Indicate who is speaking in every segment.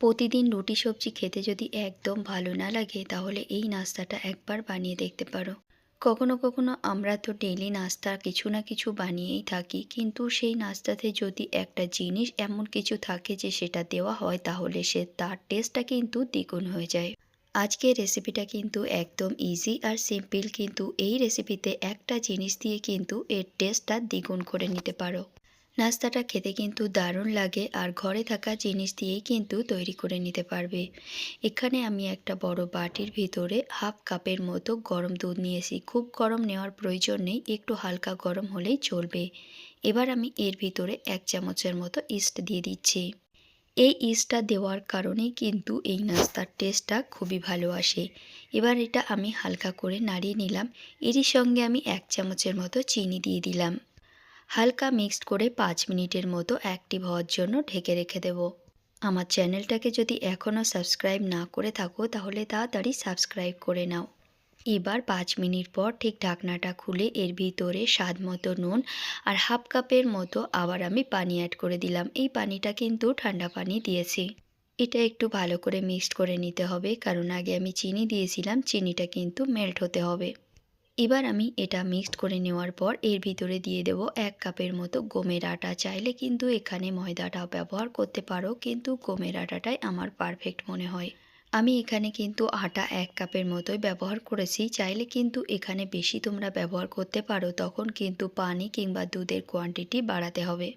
Speaker 1: প্রতিদিন রুটি সবজি খেতে যদি একদম ভালো না লাগে, তাহলে এই নাস্তাটা একবার বানিয়ে দেখতে পারো। কখনো কখনো আমরা তো ডেলি নাস্তা কিছু না কিছু বানিয়েই থাকি, কিন্তু সেই নাস্তাতে যদি একটা জিনিস এমন কিছু থাকে যে সেটা দেওয়া হয়, তাহলে সে তার টেস্টটা কিন্তু দ্বিগুণ হয়ে যায়। আজকের রেসিপিটা কিন্তু একদম ইজি আর সিম্পল কিন্তু এই রেসিপিতে একটা জিনিস দিয়ে কিন্তু এর টেস্টটা দ্বিগুণ করে নিতে পারো। নাস্তাটা খেতে কিন্তু দারুণ লাগে আর ঘরে থাকা জিনিস দিয়েই কিন্তু তৈরি করে নিতে পারবে। এখানে আমি একটা বড় বাটির ভিতরে হাফ কাপের মতো গরম দুধ নিয়েছি। খুব গরম নেওয়ার প্রয়োজন নেই, একটু হালকা গরম হলেই চলবে। এবার আমি এর ভিতরে এক চামচের মতো ইস্ট দিয়ে দিচ্ছি। এই ইস্টটা দেওয়ার কারণেই কিন্তু এই নাস্তার টেস্টটা খুবই ভালো আসে। এবার এটা আমি হালকা করে নাড়িয়ে নিলাম। এরই সঙ্গে আমি এক চামচের মতো চিনি দিয়ে দিলাম। হালকা মিক্সড করে পাঁচ মিনিটের মতো অ্যাক্টিভ হওয়ার জন্য ঢেকে রেখে দেব। আমার চ্যানেলটাকে যদি এখনও সাবস্ক্রাইব না করে থাকো, তাহলে তাড়াতাড়ি সাবস্ক্রাইব করে নাও। এবার পাঁচ মিনিট পর ঠিক ঢাকনাটা খুলে এর ভিতরে স্বাদ মতো নুন আর হাফ কাপের মতো আবার আমি পানি অ্যাড করে দিলাম। এই পানিটা কিন্তু ঠান্ডা পানি দিয়েছি। এটা একটু ভালো করে মিক্সড করে নিতে হবে, কারণ আগে আমি চিনি দিয়েছিলাম, চিনিটা কিন্তু মেল্ট হতে হবে। এবার আমি এটা মিক্সড করে নেওয়ার পর এর ভিতরে দিয়ে দেব এক কাপের মতো গমের আটা। চাইলে কিন্তু এখানে ময়দাটাও ব্যবহার করতে পারো, কিন্তু গমের আটাটাই আমার পারফেক্ট মনে হয়। আমি এখানে কিন্তু আটা এক কাপের মতোই ব্যবহার করেছি। চাইলে কিন্তু এখানে বেশি তোমরা ব্যবহার করতে পারো, তখন কিন্তু পানি কিংবা দুধের কোয়ান্টিটি বাড়াতে হবে।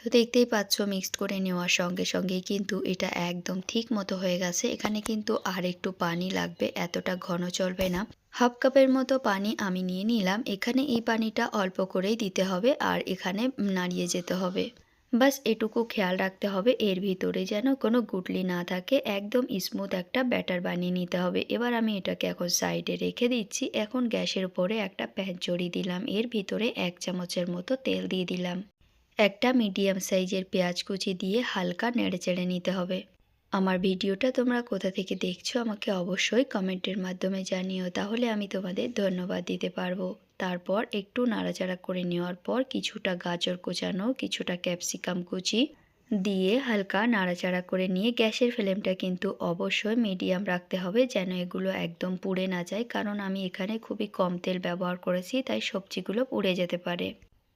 Speaker 1: তো দেখতেই পাচ্ছ মিক্সড করে নেওয়ার সঙ্গে সঙ্গেই কিন্তু এটা একদম ঠিক মতো হয়ে গেছে। এখানে কিন্তু আর একটু পানি লাগবে, এতটা ঘন চলবে না। হাফ কাপের মতো পানি আমি নিয়ে নিলাম। এখানে এই পানিটা অল্প করেই দিতে হবে আর এখানে নাড়িয়ে যেতে হবে। বাস এটুকু খেয়াল রাখতে হবে, এর ভিতরে যেন কোনো গুটলি না থাকে। একদম স্মুথ একটা ব্যাটার বানিয়ে নিতে হবে। এবার আমি এটাকে এখন সাইডে রেখে দিচ্ছি। এখন গ্যাসের উপরে একটা প্যান চড়িয়ে দিলাম। এর ভিতরে এক চামচের মতো তেল দিয়ে দিলাম। একটা মিডিয়াম সাইজের পেঁয়াজ কুচি দিয়ে হালকা নেড়ে চেড়ে নিতে হবে। আমার ভিডিওটা তোমরা কোথা থেকে দেখছ আমাকে অবশ্যই কমেন্টের মাধ্যমে জানিও, তাহলে আমি তোমাদের ধন্যবাদ দিতে পারব। তারপর একটু নাড়াচাড়া করে নেওয়ার পর কিছুটা গাজর কোচানো, কিছুটা ক্যাপসিকাম কুচি দিয়ে হালকা নাড়াচাড়া করে নিয়ে গ্যাসের ফ্লেমটা কিন্তু অবশ্যই মিডিয়াম রাখতে হবে যেন এগুলো একদম পুড়ে না যায়, কারণ আমি এখানে খুবই কম তেল ব্যবহার করেছি, তাই সবজিগুলো পুড়ে যেতে পারে।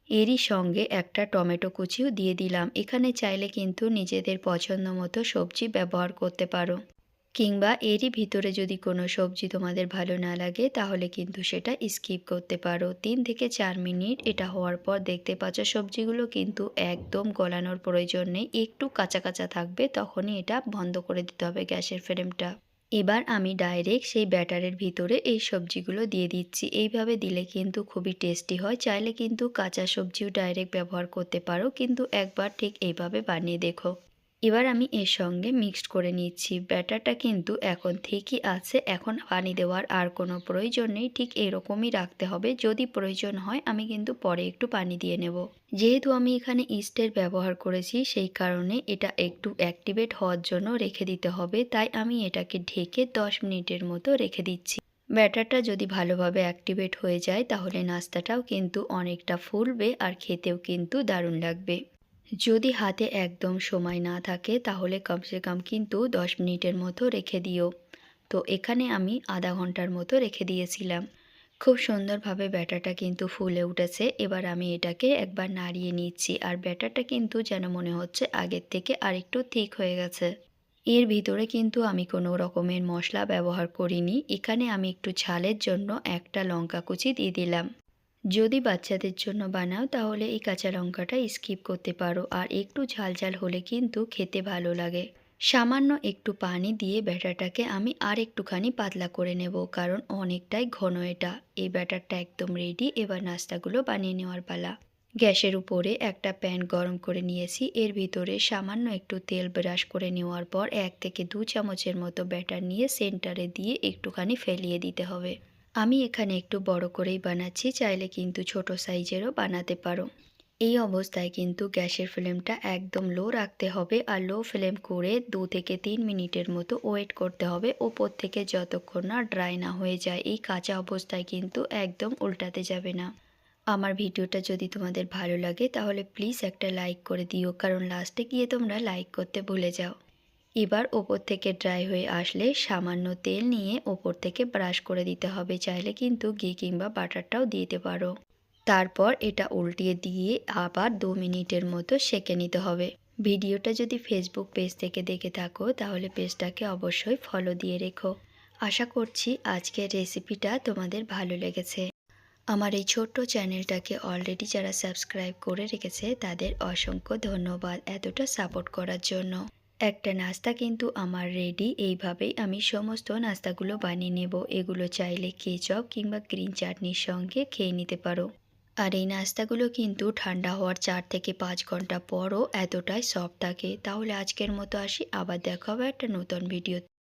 Speaker 1: এরই সঙ্গে একটা টমেটো কুচিও দিয়ে দিলাম। এখানে চাইলে কিন্তু নিজেদের পছন্দ মতো সবজি ব্যবহার করতে পারো। কিংবা এরই ভিতরে যদি কোনো সবজি তোমাদের ভালো না লাগে, তাহলে কিন্তু সেটা স্কিপ করতে পারো। তিন থেকে চার মিনিট এটা হওয়ার পর দেখতে পাচ্ছ সবজিগুলো কিন্তু একদম গলানোর প্রয়োজন নেই। একটু কাঁচা কাঁচা থাকবে, তখনই এটা বন্ধ করে দিতে হবে গ্যাসের ফ্লেমটা। এবার আমি ডাইরেক্ট সেই ব্যাটারের ভিতরে এই সবজিগুলো দিয়ে দিচ্ছি। এইভাবে দিলে কিন্তু খুবই টেস্টি হয়। চাইলে কিন্তু কাঁচা সবজিও ডাইরেক্ট ব্যবহার করতে পারো। কিন্তু একবার ঠিক এইভাবে বানিয়ে দেখো। এবার আমি এর সঙ্গে মিক্সড করে নিচ্ছি। ব্যাটারটা কিন্তু এখন ঠিকই আছে। এখন পানি দেওয়ার আর কোনো প্রয়োজন নেই। ঠিক এরকমই রাখতে হবে। যদি প্রয়োজন হয়, আমি কিন্তু পরে একটু পানি দিয়ে নেব। যেহেতু আমি এখানে ইস্টের ব্যবহার করেছি, সেই কারণে এটা একটু অ্যাক্টিভেট হওয়ার জন্য রেখে দিতে হবে। তাই আমি এটাকে ঢেকে দশ মিনিটের মতো রেখে দিচ্ছি। ব্যাটারটা যদি ভালোভাবে অ্যাক্টিভেট হয়ে যায়, তাহলে নাস্তাটাও কিন্তু অনেকটা ফুলবে আর খেতেও কিন্তু দারুণ লাগবে। যদি হাতে একদম সময় না থাকে, তাহলে কমসে কম কিন্তু দশ মিনিটের মতো রেখে দিও। তো এখানে আমি আধা ঘণ্টার মতো রেখে দিয়েছিলাম। খুব সুন্দরভাবে ব্যাটারটা কিন্তু ফুলে উঠেছে। এবার আমি এটাকে একবার নাড়িয়ে নিচ্ছি আর ব্যাটারটা কিন্তু যেন মনে হচ্ছে আগের থেকে আরেকটু ঠিক হয়ে গেছে। এর ভিতরে কিন্তু আমি কোনো রকমের মশলা ব্যবহার করিনি। এখানে আমি একটু ঝালের জন্য একটা লঙ্কা কুচি দিয়ে দিলাম। যদি বাচ্চাদের জন্য বানাও, তাহলে এই কাঁচা লঙ্কাটা স্কিপ করতে পারো। আর একটু ঝাল ঝাল হলে কিন্তু খেতে ভালো লাগে। সামান্য একটু পানি দিয়ে ব্যাটারটাকে আমি আর একটুখানি পাতলা করে নেব, কারণ অনেকটাই ঘন এটা। এই ব্যাটারটা একদম রেডি এবার নাস্তাগুলো বানিয়ে নেওয়ার পালা। গ্যাসের উপরে একটা প্যান গরম করে নিয়েছি। এর ভিতরে সামান্য একটু তেল ব্রাশ করে নেওয়ার পর এক থেকে দু চামচের মতো ব্যাটার নিয়ে সেন্টারে দিয়ে একটুখানি ফেলিয়ে দিতে হবে। আমি এখানে একটু বড় করেই বানাচ্ছি, চাইলে কিন্তু ছোট সাইজেরও বানাতে পারো। এই অবস্থায় কিন্তু গ্যাসের ফ্লেমটা একদম লো রাখতে হবে আর লো ফ্লেম করে দু থেকে তিন মিনিটের মতো ওয়েট করতে হবে। ওপর থেকে যতক্ষণ না ড্রাই না হয়ে যায়, এই কাঁচা অবস্থায় কিন্তু একদম উল্টাতে যাবে না। আমার ভিডিওটা যদি তোমাদের ভালো লাগে, তাহলে প্লিজ একটা লাইক করে দিও, কারণ লাস্টে গিয়ে তোমরা লাইক করতে ভুলে যাও। এবার ওপর থেকে ড্রাই হয়ে আসলে সামান্য তেল নিয়ে ওপর থেকে ব্রাশ করে দিতে হবে। চাইলে কিন্তু ঘি কিংবা বাটারটাও দিতে পারো। তারপর এটা উল্টিয়ে দিয়ে আবার দু মিনিটের মতো সেঁকে নিতে হবে। ভিডিওটা যদি ফেসবুক পেজ থেকে দেখে থাকো, তাহলে পেজটাকে অবশ্যই ফলো দিয়ে রেখো। আশা করছি আজকের রেসিপিটা তোমাদের ভালো লেগেছে। আমার এই ছোট্ট চ্যানেলটাকে অলরেডি যারা সাবস্ক্রাইব করে রেখেছে, তাদের অসংখ্য ধন্যবাদ এতটা সাপোর্ট করার জন্য। একটা নাস্তা কিন্তু আমার রেডি এইভাবেই আমি সমস্ত নাস্তাগুলো বানিয়ে নেব। এগুলো চাইলে কেচপ কিংবা গ্রিন চাটনির সঙ্গে খেয়ে নিতে পারো। আর এই নাস্তাগুলো কিন্তু ঠান্ডা হওয়ার চার থেকে পাঁচ ঘণ্টা পরও এতটাই সফট থাকে। তাহলে আজকের মতো আসি। আবার দেখা হবে একটা নতুন ভিডিও